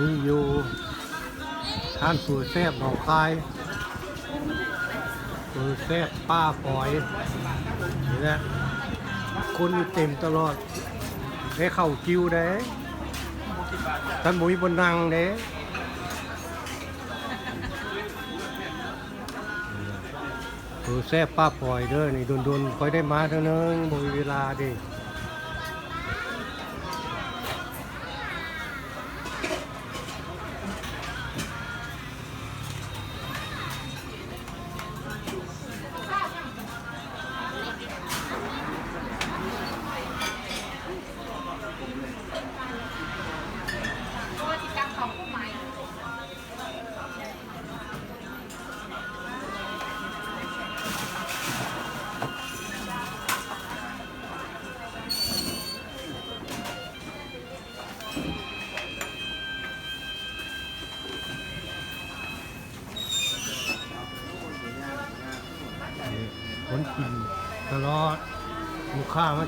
นี่อยู่ท่านสูแซบหนองคายสูแซบป้าปอยนี่แหละคนอยู่เต็มตลอดได้เข้าคิวเด้ท่านหมุยบนนังเด้สูแซบป้าปอยเด้อนี่โดนๆคอยได้มาเท่านึงบ่มีเวลาดิ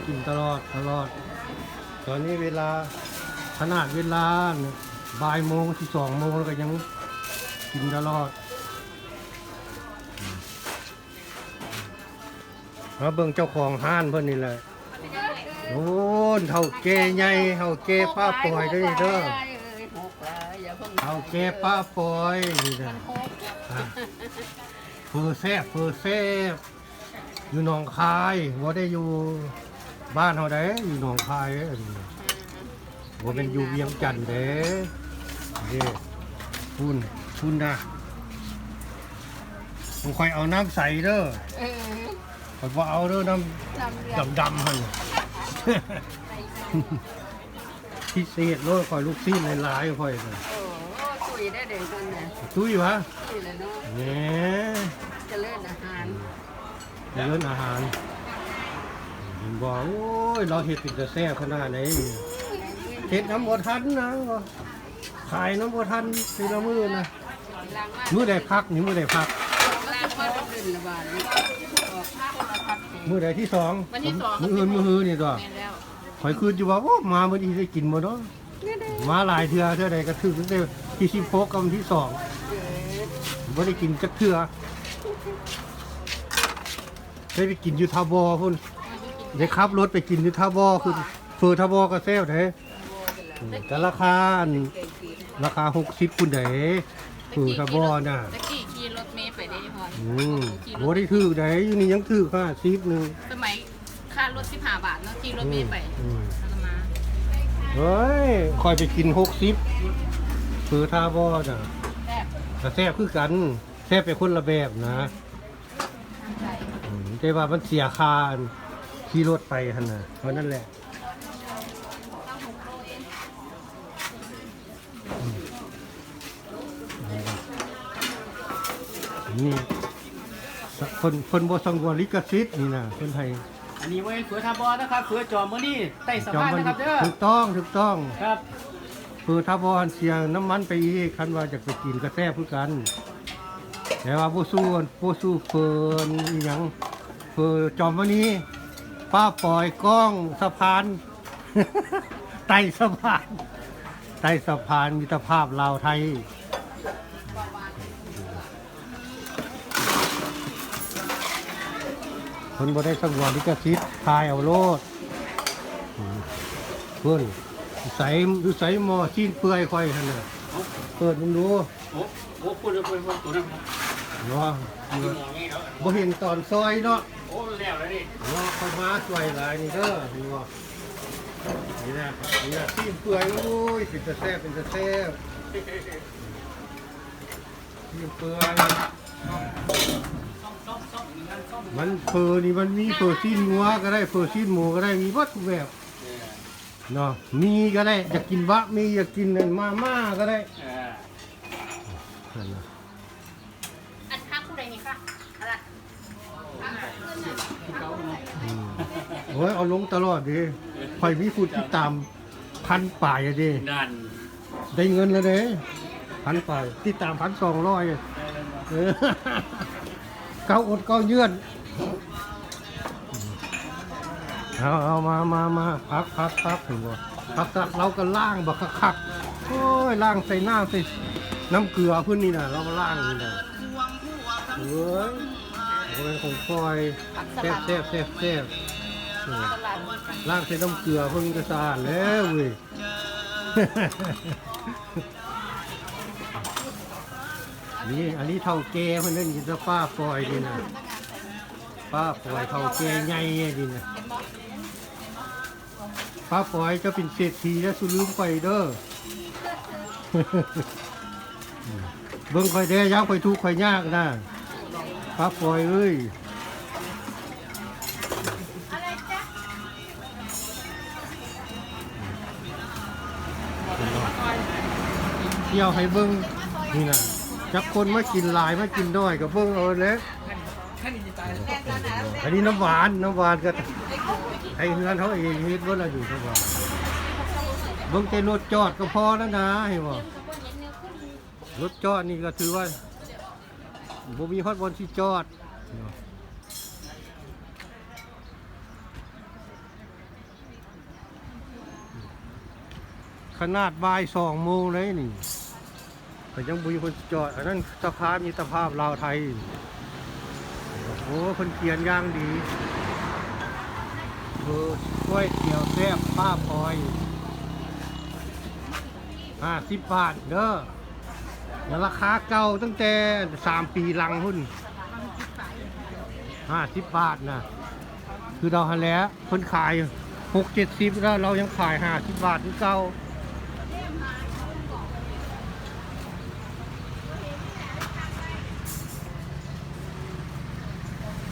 กค้ามากินตลอดตลอด ตอนนี้เวลาขนาดเวลาเนี่ยบ่ายโมงที่สองโมงแล้วก็ยังกินตลอดมาเบิ่งเจ้าของห้านเพิ่นนี่แหละโอ้นเท่าเกใหญ่เท่าเกป้าปล่อยเด้วยเด้อเท่าเกป้าปล่อยนี่นะอะเฟอร์แซบเฟอร์แซบอยู่หนองคายว่าได้อยู่ บ้านเขาได้อยู่หนองคายเด้อว่าเป็นอยู่เวียงจันทน์เด้เด้คุณคุณนะผมคอยเอาน้ำใสเด้อเออคอยว่าเอาเด้อน้จำเรื่องำดำๆหันพิเศษเลยคอยลูกซีนหลายๆคอยน่ะโอ้คุยได้เด็กคนเนี่ยตุ้ยวะคุยแล้วเนาะเนี่ยเจะเล่นอาหารเลื่อนอาหาร เห็นบอกโอ้ยเราเห็ดเป็นจะแซ่บขนาดไหนเห็ดน้ำบทันนะขายน้ำบทันทีละมือนะล้างมามือใดพักนี่มือใดพักล้างมาเป็นเดือนละบาทนี่ออกข้าวละพันเองมือใดที่สองวันที่สองมืออื่นมือฮือนี่ตัวแม่นแล้วข่อยคืนอยู่ว่าโอ้มาเมื่อดีได้กินหมดเนาะนี่ได้มาหลายเทื่อเทื่อใดก็ถึงตั้งแต่ที่สิบหกกับวันที่สองเกิดไม่ได้กินจักเทื่อได้ไปกินอยูทาบอพุ่น ได้ขับรถไปกินอยูทาบอคือเฟอร์ทาบอก็แซ่บเด้แต่ราคาอันเก่งปีราคาหกสิบคุณเด๋คือทาบอน่ะตะกี้ขี่รถเมล์ไปได้พออืมโหได้ถือเด๋อยู่นี่ยังถือค่าสิบหนึ่งสมัยค่ารถสิบห้าบาทเนาะขี่รถเมล์ไปอืมแล้วก็มาเฮ้ยคอยไปกินหกสิบคือทาบอน่ะแซ่บแต่แซ่บคือกันแซ่บไปคนละแบบนะใจอืมแต่ว่ามันเสียค่าอัน ขี่รถไปหันน่ะเพราะนั่นแหละอืมนี่คนคนบ่สังวรลิขสิทธิ์นี่นะคนไทยอันนี้เว้ยเฟือทาบอนะครับเฟือจอมมือนี่ใต้สะพานนะครับเด้อถูกต้องถูกต้องครับคือถ้าบอลเสียน้ำมันไปอีกคันว่าจะไปกินกาแฟเพื่อกัน แต่ว่าผู้สู้ผู้สู้เฟิร์นอหยังเฟิร์จอมวันนี้ ป้าปล่อยกล้องสะพาน ไต่สะพาน ไต่สะพานมิตรภาพลาวไทย คนบ่ได้สังวรลิขสิทธิ์ทายเอาโลดเพื่อนใส่ดูใส่หม้อชิ้นเปื่อยค่อยท่านน่ะเปิดมึงดูโอ้โหพูดเลยพูดเลยตัวนั้นเนาะบ่เห็นตอนซอยเนาะ อ้แล้วเลยดิเนาะค่อยมาช่วยหลายนี่เด้อนี่ว่านี่นะนี่นะชิ้นเปื่อยโอ้ยเป็นตะแซ่บเป็นตะแซ่บชิ้นเปื่อยมันเฟอร์นี่มันมีเฟอร์ชิ้นงัวก็ได้เฟอร์ชิ้นหมูก็ได้มีวัดทุกแบบเนาะมีก็ได้อยากกินบะมีอยากกินนั่นมาม่าก็ได้ เออ นั่นน่ะ อันข้างผู้ใดนี่ค่ะอะไร อืม โอ้ยเอาลงตลอดดิคอยมีผู้ติดตามพันป่ายอะดิดันได้เงินแล้วเด้พันป่ายติดตามพันสองร้อยเออเก้าอดเก้าเยื่อนเอาเอามามามาพักพักพักถึงว่าเอผักสักเราก็ล่างบักคักๆโอ้ยล่างใส่น้ำใส่น้ำเกลือพื้นนี่นะเราก็ล่างนี่นะเฮ้ย โอ้ยของคอยแซ่บแซ่บแซ่บแซ่บเออตลาดล่างใส่น้ำเกลือเพิ่งจะสะอาดแล้วเว้ย นี่อันนี้เท่าแก่เพิ่นเล่นกินซะป้าปล่อยดีนะป้าปล่อยเท่าแก่ใหญ่ดีนะป้าปล่อยจะเป็นเศรษฐีแล้วสุลืมไปเด้อ เบิ่งค่อยแด้ยักค่อยทุกข์ค่อยยากนะ ป้าปล่อยเอ้ยเที่ยวให้เบิ้งนี่นะจักคนมากินหลายมากินน้อยกับเบิ้งเอาเลยอันนี้น้ำหวานน้ำหวานก็ไอ้เฮือนเขาเองเฮ็ดว่าเราอยู่น้ำหวานเบิ้งแต่รถจอดก็พอแล้วนะเห็นบ่รถจอดนี่ก็ถือว่า บ่มีฮอดบนที่จอดขนาดบ่ายสองโมงเลยนี่ก็ยังบุยคนจอด อันนั้นสภาพมีสภาพลาวไทย โอ้คนเขียนย่างดีเบอกล้วยเตี๋ยวแซ่บป้าพลอยห้าสิบบาทเด้อ ราคาเก่าตั้งแต่สามปีหลังหุ่นห้าสิบบาทนะคือเราหันแล้วคนขายหกเจ็ดสิบแล้วเรายังขายห้าสิบบาทที่เก่า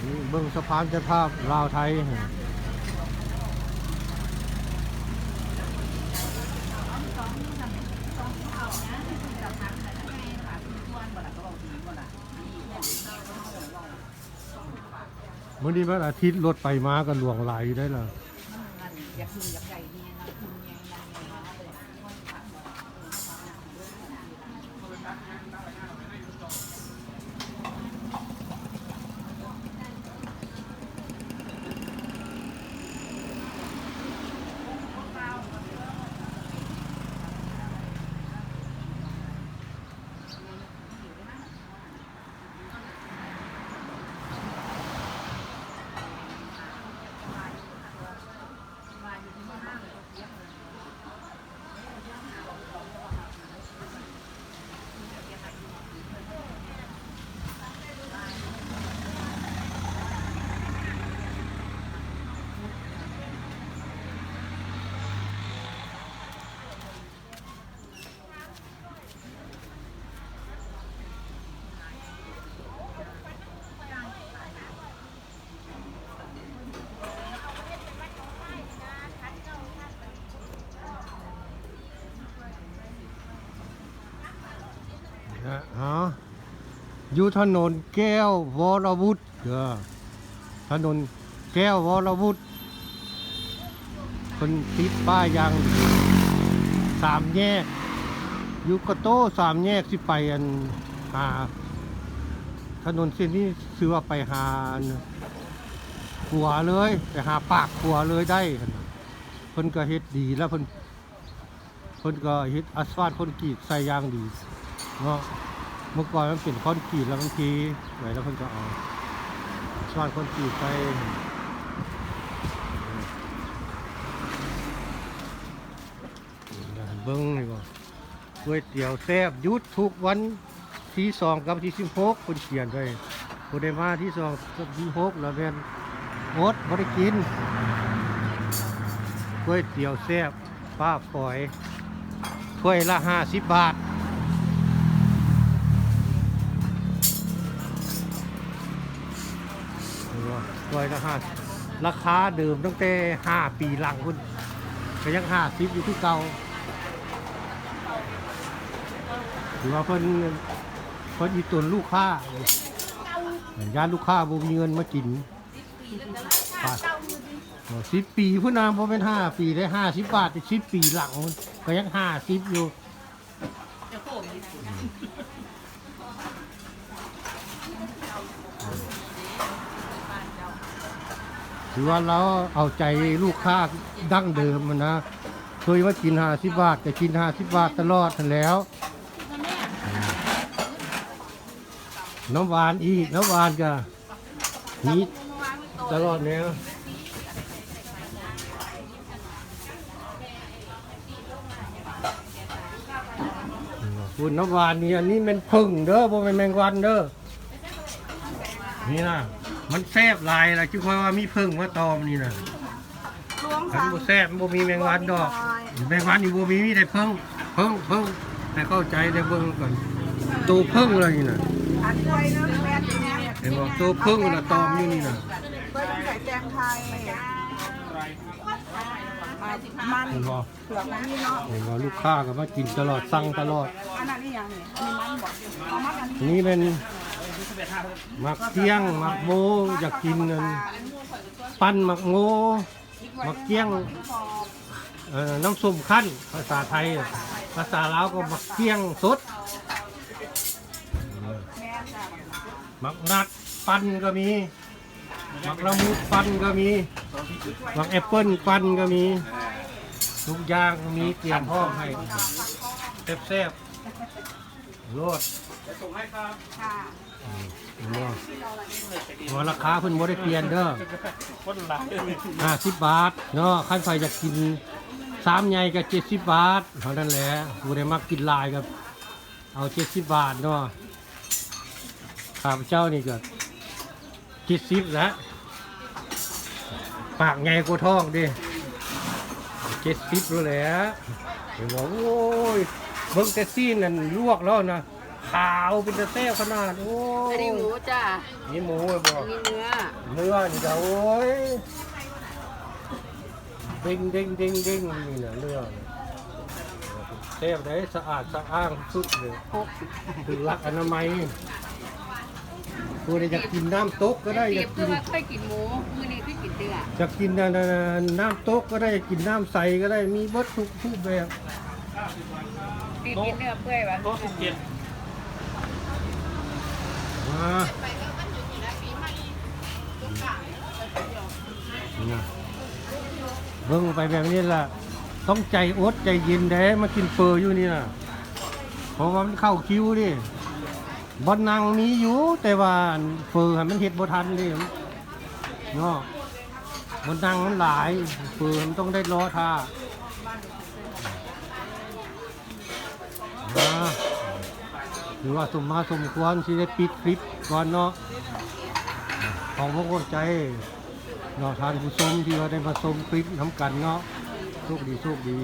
นี่เบิ่งสะพานเจ้าภาพลาวไทย มื่อนี้วันอาทิตย์รถไปมากันหลวงไหลายอยู่ได้ล่ะอยากกินอยากใหญ่ อยู่ถนนแก้ววรวุฒิเด้อถนนแก้ววรวุฒิคนติดป้ายยางสามแยกอยู่กระโต้สามแยกที่ไปอันหา ถนนเส้นนี้ซื้อว่าไปหาอันขัวเลยไปหาปากขัวเลยได้เพิ่นก็เฮ็ดดีแล้วเพิ่นเพิ่นก็เฮ็ดอัสฟาลต์คนกรีตใส่ยางดีเนาะ เมื่อก่อนมันเป็นคอนกรีตแล้วบางทีไหนแล้วเพิ่นก็เอาสว่านคอนกรีตไปเบิ้งนี่ก็ก๋วยเตี๋ยวแซ่บยุดทุกวันที่สองกับที่สิบหกคนเขียนไปคนได้มาที่สองกับที่หกแล้วแม่นอดบ่ได้กินก๋วยเตี๋ยวแซ่บป้าปล่อยถ้วยละห้าสิบบาท ร้อยละห้าราคาเดิมตั้งแต่ห้าปีหลังคุณก็ยังห้าสิบอยู่ที่เก่าหรือว่าเพิ่นเพิ่นอีตุนลูกค้าญาติลูกค้าบ่มีเงินมากินสิบปีพุ่นนามพอเป็นห้าปีได้ห้าสิบบาทแต่สิบปีหลังก็ยังห้าสิบอยู่ ถือว่าเราเอาใจลูกค้าดั้งเดิมมันนะเคยมากินห้าสิบบาทก็กินห้าสิบบาทตลอดนั่นแล้ว น้ำหวานอีกน้ำหวานก็นี้ตลอดแนวคุณน้ำหวานนี่อันนี้มันพึ่งเด้อบ่เป็นแมงวันเด้อนี่นะ มันแซ่บหลายล่ะจึงค่อยว่ามีพึ่งมาตอมนี่นะมันบ่แซ่บมันบ่มีแมงวันดอก แมงวันอยู่บ่มีมีแต่พึ่งพึ่งพึ่งให้เข้าใจได้เบิ่งก่อนตัวพึ่งเลยนี่นะอันไว้เนาะแม่นแม่นเห็นบอกตัวพึ่งน่ะตอมอยู่นี่นะเปิ้ลไก่แตงไทยมันเห็นบอกเผือกมันนี่เนาะเห็นบอกลูกค้าก็มากินตลอดสั่งตลอด อันนั้นนี่ยังนี่อันนี้มันบอกเอามากันอันนี้เป็นห มักเกี้ยงหมักโมอยากกินนั่นปั้นหมักโมหมักเกี้ยงเอ่อน้ำส้มขั้นภาษาไทยภาษาลาวก็หมักเกี้ยงสดแม่นจ้ะหมักนัดปั้นก็มีหมักละมุดปั้นก็มีหมักแอปเปิ้ลปั้นก็มีทุกอย่างก็มีเตรียมพร้อมให้แซ่บๆโลดค่ะว่าราคาเพิ่นบ่ได้เปลี่ยนเด้อคนหลายเลยห้าสิบบาทเนาะขั้นไฟจะกินสามใหญ่ก็เจ็ดสิบบาทเท่านั้นแหละผู้ใดมักกินหลายกับ เอาเจ็ดสิบบาทเนาะข้าพเจ้านี่ก็เจ็ดสิบแล้วปากใหญ่กว่าท้องดิเจ็ดสิบแล้วแหละเห็นบอกโอ้ยเบิ่งแต่ซีนนั่นลวกแล้วนะ ขาวเป็นตะแซ่บขนาดโอ้อันนี้หมูยจ้ะนี่หมูไอ้บอกอันนี้เนื้อ เนื้อนี่ก็โอ้ยเด้งเด้งเด้งเด้งนี่นะเนื้อนี่เทพได้สะอาดสะอ้างสุดเลยหกคือรักอนามัยตัวนี้อยากกินน้ำตกก็ได้อเก็ยาบกคืกิอนว่าเคยกินหมูมื้อนี้คือกินเนื้ออยากกินน้ำตกก็ได้อยากกินน้ำใสก็ได้มีเบดทุกทุกแบบกินกินเนื้อเปื่อยวะโต๊ะสิบเจ็ดมาเนี่ย เบิ่งไปแบบนี้ล่ะ ต้องใจอดใจเย็นแด้มากินเฟอร์อยู่นี่นะเพราะว่ามันเข้าคิวดิบอนนังมีอยู่แต่ว่าเฟอให้มันเห็ดบ่ทันดิเนาะบอนนังมันหลายเฟอร์มันต้องได้รอท่ามา หรือว่าสมมาสมควรที่ได้ปิดคลิปก่อนเนาะของพวกคนใจเนาะทานผู้ชมที่ว่าได้มาชมคลิปน้ำกันเนาะโชคดีโชคดี